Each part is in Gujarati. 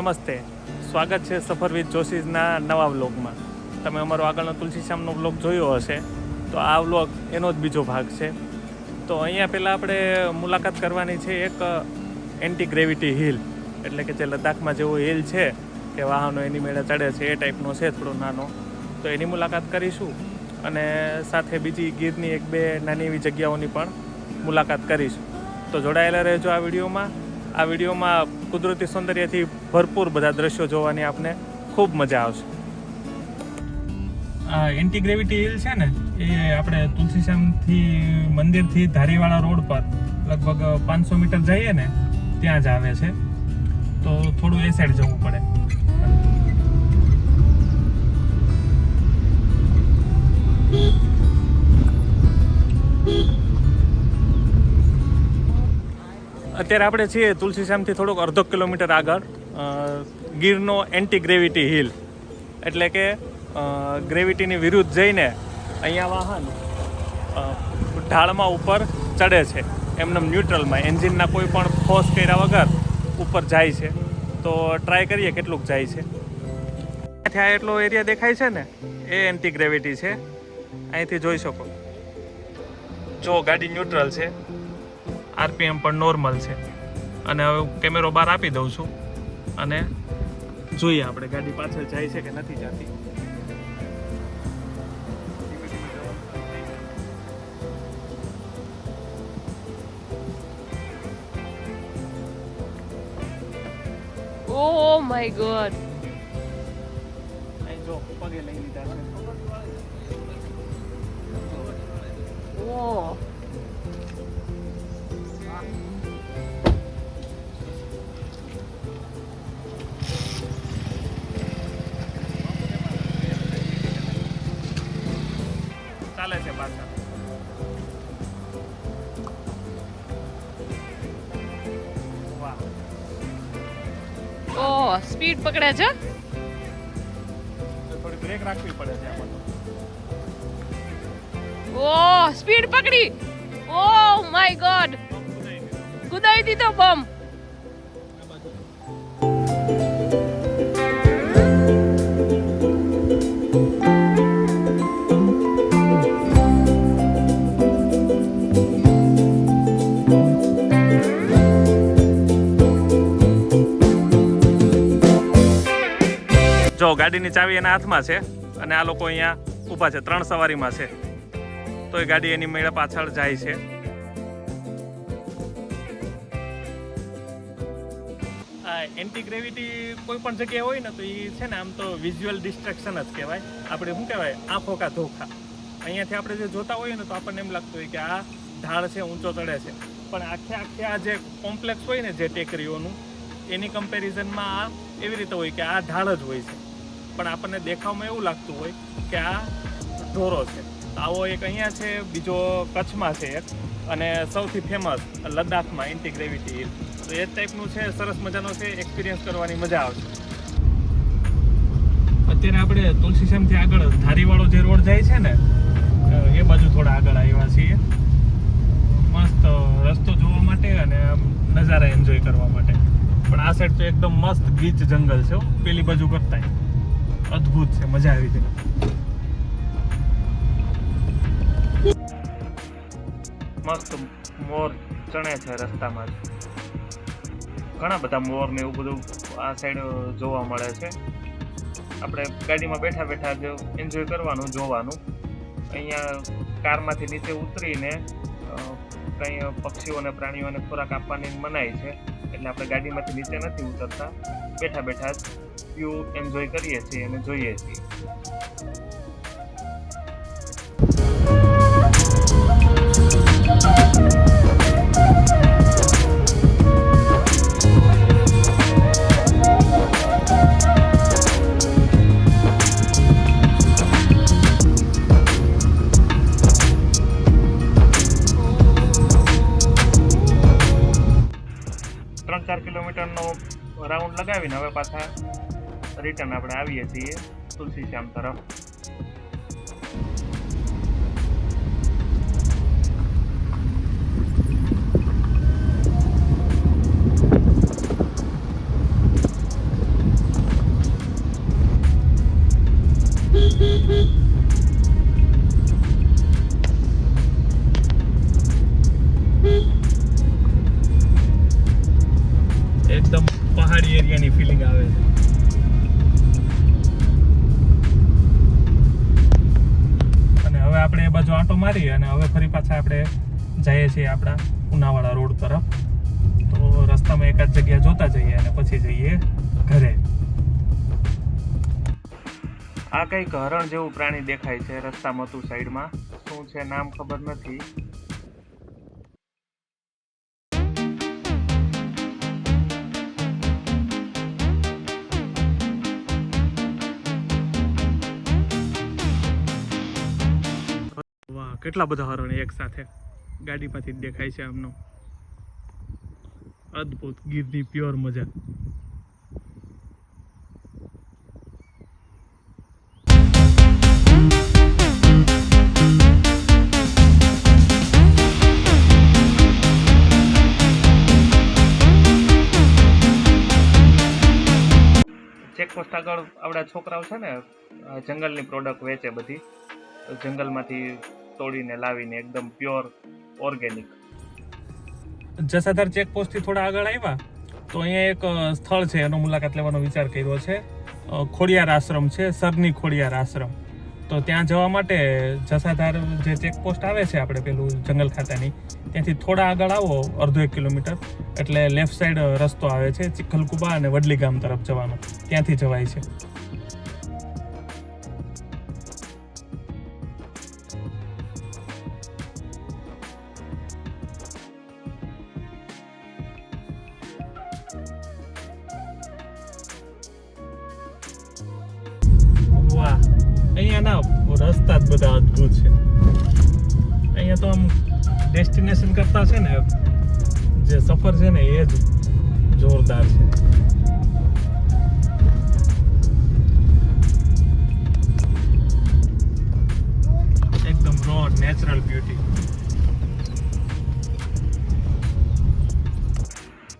નમસ્તે. સ્વાગત છે સફરવીર જોશીના નવા વ્લોગમાં. તમે અમારો આગળનો તુલસીશ્યામનો વ્લોગ જોયો હશે, તો આ વ્લોગ એનો જ બીજો ભાગ છે. તો અહીંયા પહેલાં આપણે મુલાકાત કરવાની છે એક એન્ટી ગ્રેવિટી હિલ એટલે કે જે લદ્દાખમાં જેવો હિલ છે, કે વાહનો એની મેળે ચડે છે, એ ટાઈપનો છે, થોડો નાનો. તો એની મુલાકાત કરીશું, અને સાથે બીજી ગીરની એક બે નાની એવી જગ્યાઓની પણ મુલાકાત કરીશું. તો જોડાયેલા રહેજો આ વિડીયોમાં. આ વિડીયોમાં કુદરતી સૌંદર્યથી ભરપૂર બધા દ્રશ્યો જોવાની આપને ખૂબ મજા આવશે. આ એન્ટી હિલ છે ને, એ આપણે તુલસીશ્યામથી મંદિરથી ધારીવાળા રોડ પર લગભગ પાંચસો મીટર જઈએ ને, ત્યાં જ આવે છે. તો થોડું એ સાઈડ જવું પડે. અત્યારે આપણે છીએ તુલસીશ્યામથી થોડુંક અડધો કિલોમીટર આગળ ગીરનો એન્ટી ગ્રેવિટી હિલ એટલે કે ગ્રેવિટીની વિરુદ્ધ જઈને અહીંયા વાહન ઢાળમાં ઉપર ચડે છે. એમને ન્યુટ્રલમાં, એન્જિનના કોઈ પણ ફોર્સ કર્યા વગર ઉપર જાય છે. તો ટ્રાય કરીએ કેટલુંક જાય છે. ત્યાંથી આ એટલો એરિયા દેખાય છે ને, એ એન્ટી ગ્રેવિટી છે. અહીંથી જોઈ શકો. જો ગાડી ન્યુટ્રલ છે. આરપીએમ પણ નોર્મલ છે. અને હવે કેમેરો બહાર આપી દઉં છું અને જોઈએ આપણે ગાડી પાછળ જાય છે કે નથી જતી. Oh my god. અહીં Oh, સ્પીડ પકડે છે? થોડી બ્રેક રાખવી પડે છે Oh, સ્પીડ પકડી. ઓહ માય ગોડ કુદાઈ દીધો બમ ગાડીની ચાવી એના હાથમાં છે અને આ લોકો અહીંયા ઊભા છે, ત્રણ સવારીમાં છે. તો એ ગાડી એની મેળે પાછળ જાય છે. એન્ટી ગ્રેવિટી કોઈ પણ જગ્યાએ હોય ને તો એ છે ને આમ તો વિઝ્યુઅલ ડિસ્ટ્રેક્શન જ કહેવાય. આપણે શું કહેવાય? આંખો કા ધોખા. અહીંયાથી આપણે જે જોતા હોઈએ ને તો આપણને એમ લાગતું હોય કે આ ઢાળ છે, ઊંચો ચડે છે. પણ આખે આખે આ જે કોમ્પ્લેક્સ હોય ને જે ટેકરીઓનું, એની કમ્પેરિઝનમાં આ એવી રીતે હોય કે આ ઢાળ જ હોય છે. પણ આપણને દેખાવમાં એવું લાગતું હોય કે આ ઢોરો છે. આવો એક અહીંયા છે, બીજો કચ્છમાં છે એક, અને સૌથી ફેમસ લદ્દાખમાં એન્ટી ગ્રેવિટી હિલ તો એ ટાઈપનું છે, સરસ મજાનો છે એક્સપિરિયન્સ કરવાની મજા આવશે. અત્યારે આપણે તુલસીશ્યામથી આગળ ધારીવાળો જે રોડ જાય છે ને એ બાજુ થોડા આગળ આવ્યા છીએ. મસ્ત રસ્તો જોવા માટે અને નજારા એન્જોય કરવા માટે. પણ આ સાઈડ તો એકદમ મસ્ત ગીચ જંગલ છે પેલી બાજુ કરતા અદ્ભુત છે, મજા આવી ગઈ. મસ્ત મોર ચણે છે રસ્તામાં. ઘણા બધા મોર ને એવું બધું આ સાઈડ જોવા મળે છે. આપણે ગાડીમાં બેઠા બેઠા જ એન્જોય કરવાનું, જોવાનું. અહીંયા કારમાંથી નીચે ઉતરીને કંઈ પક્ષીઓને, પ્રાણીઓને ખોરાક આપવાની મનાઈ છે. એટલે આપણે ગાડીમાંથી નીચે નથી ઉતરતા. બેઠા બેઠા જ વ્યૂ એન્જોય કરીએ છીએ અને જોઈએ છીએ. ત્રણ ચાર કિલોમીટરનો રાઉન્ડ લગાવીને હવે પાછા રિટર્ન આપણે આવીએ છીએ તુલસી શ્યામ તરફ. આપણે એ બાજુ આંટો મારી અને હવે ફરી પાછા આપણે જઈએ છીએ આપણા ઉનાવાળા રોડ તરફ. તો રસ્તામાં એકાદ જગ્યા જોતા જઈએ અને પછી જઈએ ઘરે. આ કંઈક હરણ જેવું પ્રાણી દેખાય છે રસ્તામાં તું સાઈડમાં. શું છે નામ ખબર નથી. કેટલા બધા હરણ એક સાથે? ગાડીમાંથી જ દેખાય છે આમનો. અદ્ભુત, ગીરની પ્યોર મજા. ચેકપોસ્ટ આગળ આપણા છોકરાઓ છે ને જંગલની પ્રોડક્ટ વેચે બધી. જંગલમાંથી તોડીને લાવીને એકદમ પ્યોર ઓર્ગેનિક જસાધાર ચેકપોસ્ટથી થોડા આગળ આવ્યા, તો અહીંયા એક સ્થળ છે, એનો મુલાકાત લેવાનો વિચાર કર્યો છે. ખોડિયાર આશ્રમ છે, સરની ખોડિયાર આશ્રમ. તો ત્યાં જવા માટે જસાધાર જે ચેકપોસ્ટ આવે છે આપણે પેલું જંગલ ખાતાની, ત્યાંથી થોડા આગળ આવો, અડધો એક કિલોમીટર. એટલે લેફ્ટ સાઈડ રસ્તો આવે છે, ચિખલકુબા અને વડલી ગામ તરફ જવાનો. ત્યાંથી જવાય છે. અહીંયાના રસ્તા જ બધા અદ્ભુત છે. અહીંયા તો આમ ડેસ્ટિનેશન કરતા છે ને, જે સફર છે ને, એ જ જોરદાર છે. એકદમ રો નેચરલ બ્યુટી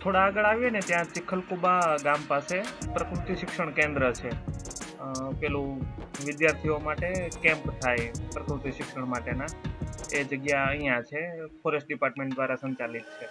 થોડા આગળ આવીએ ને ત્યાં ચિખલકુબા ગામ પાસે પ્રકૃતિ શિક્ષણ કેન્દ્ર છે. પેલું વિદ્યાર્થીઓ માટે કેમ્પ થાય પ્રકૃતિ શિક્ષણ માટેના. એ જગ્યા અહીંયા છે, ફોરેસ્ટ ડિપાર્ટમેન્ટ દ્વારા સંચાલિત છે.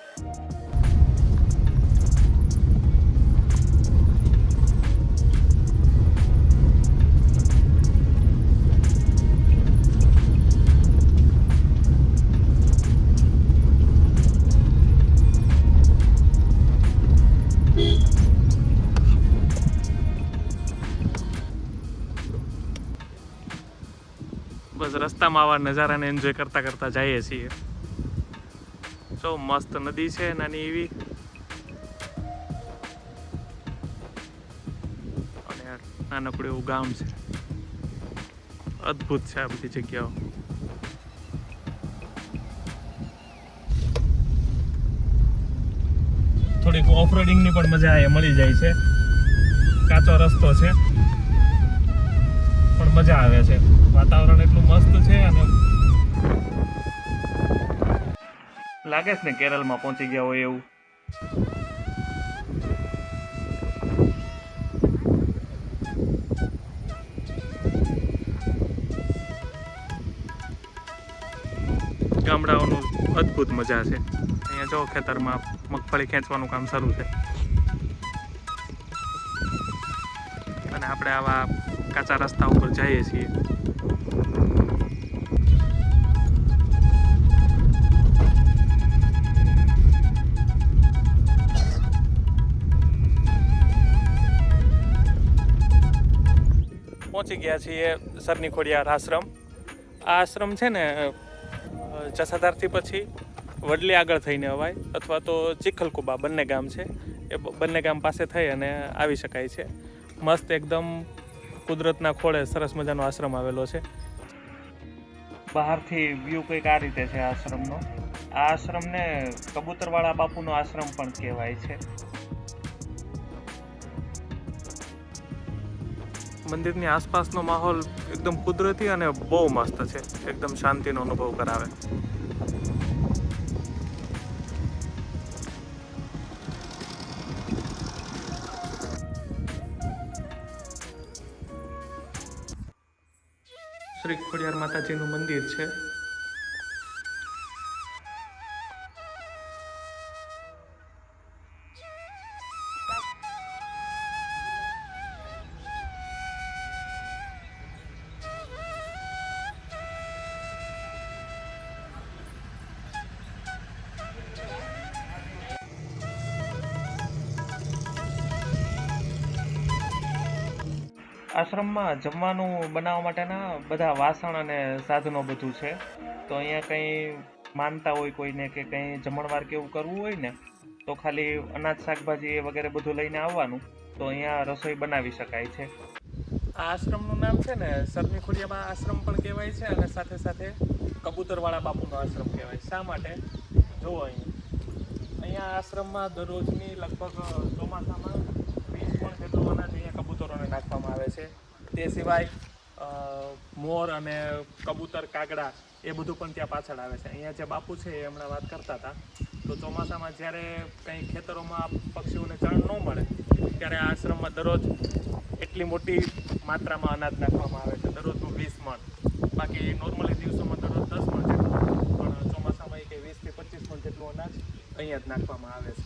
બસ રસ્તામાં આવા નજારાને એન્જોય કરતા કરતા જઈએ છીએ. જો મસ્ત નદી છે, નાની એવી. અને નાનકડું એવું ગામ છે. અદ્ભુત છે આ બધી જગ્યાઓ. થોડીક ઓફરોડિંગની પણ મજા એ મળી જાય છે. કાચો રસ્તો છે. પણ મજા આવે છે. વાતાવરણ એટલું મસ્ત છે અને લાગે છે ને કેરળમાં પહોંચી ગયા હોય એવું. ગામડાઓનું અદ્ભુત મજા છે. અહીંયા જો ખેતરમાં મગફળી ખેંચવાનું કામ શરૂ છે. અને આપણે આવા કાચા રસ્તા ઉપર જઈએ છીએ. પહોંચી ગયા છીએ સરની ખોડિયાર આશ્રમ. આ આશ્રમ છે ને જસાધારથી પછી વડલી આગળ થઈને અવાય, અથવા તો ચિખલકુબા બંને ગામ છે. એ બંને ગામ પાસે થઈ અને આવી શકાય છે. મસ્ત એકદમ કુદરતના ખોળે સરસ મજાનો આશ્રમ આવેલો છે. બહારથી વ્યૂ કંઈક આ રીતે છે આશ્રમનો. આ આશ્રમને કબૂતરવાળા બાપુનો આશ્રમ પણ કહેવાય છે. મંદિરની આસપાસનો માહોલ એકદમ કુદરતી અને બહુ મસ્ત છે. એકદમ શાંતિનો અનુભવ કરાવે. શ્રી ખોડિયાર માતાજીનું મંદિર છે. આશ્રમમાં જમવાનું બનાવવા માટેના બધા વાસણ અને સાધનો બધું છે. તો અહીંયા કંઈ માનતા હોય કોઈને કે કંઈ જમણવાર કે એવું કરવું હોય ને, તો ખાલી અનાજ, શાકભાજી વગેરે બધું લઈને આવવાનું. તો અહીંયા રસોઈ બનાવી શકાય છે. આ આશ્રમનું નામ છે ને, સરની ખોડિયાબા આશ્રમ પણ કહેવાય છે અને સાથે સાથે કબૂતરવાળા બાપુનો આશ્રમ કહેવાય. શા માટે? જુઓ અહીંયા. અહીંયા આશ્રમમાં દરરોજની લગભગ ચોમાસામાં વીસ પણ જેટલું અનાજ અહીંયા કબૂતરોને નાખવામાં આવે છે. તે સિવાય મોર અને કબૂતર, કાગડા એ બધું પણ ત્યાં પાછળ આવે છે. અહીંયા જે બાપુ છે એ હમણાં વાત કરતા હતા. તો ચોમાસામાં જ્યારે કંઈ ખેતરોમાં પક્ષીઓને ચણ ન મળે, ત્યારે આ આશ્રમમાં દરરોજ એટલી મોટી માત્રામાં અનાજ નાખવામાં આવે છે. દરરોજનું વીસ મણ. બાકી નોર્મલી દિવસોમાં દરરોજ દસ મણ જેટલું પણ ચોમાસામાં એક વીસથી પચીસ મણ જેટલું અનાજ અહીંયા જ નાખવામાં આવે છે.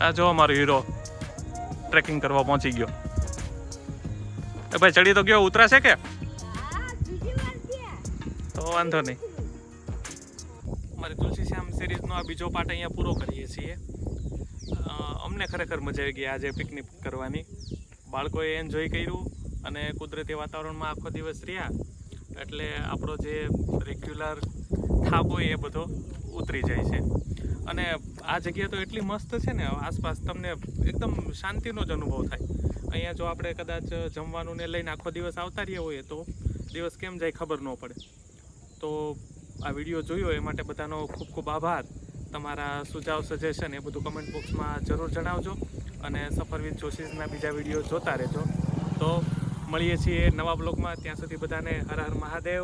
આ જો અમારો હીરો. ટ્રેકિંગ કરવા પહોંચી ગયો. એ ભાઈ, ચડી તો ગયો, ઉતરાશે કે? તો વાંધો નહીં. અમારી તુલસી શ્યામ સિરીઝનો આ બીજો પાર્ટ અહીંયા પૂરો કરીએ છીએ. અમને ખરેખર મજા આવી ગઈ આજે પિકનિક કરવાની. બાળકોએ એન્જોય કર્યું અને કુદરતી વાતાવરણમાં આખો દિવસ રહ્યા. એટલે આપણો જે રેગ્યુલર થાક હોય એ બધો ઉતરી જાય છે. અને આ જગ્યા તો એટલી મસ્ત છે ને આસપાસ તમને એકદમ શાંતિનો જ અનુભવ થાય. અહીંયા જો આપણે કદાચ જમવાનું ને લઈને આખો દિવસ આવતા રહ્યા હોઈએ તો દિવસ કેમ જાય ખબર ન પડે. તો આ વીડિયો જોયો એ માટે બધાનો ખૂબ ખૂબ આભાર. તમારા સુઝાવ સજેશન એ બધું કમેન્ટ બોક્સમાં જરૂર જણાવજો અને સફર વિથ બીજા વીડિયો જોતા રહેજો. તો મળીએ છીએ નવા બ્લોગમાં ત્યાં સુધી બધાને હર હર મહાદેવ.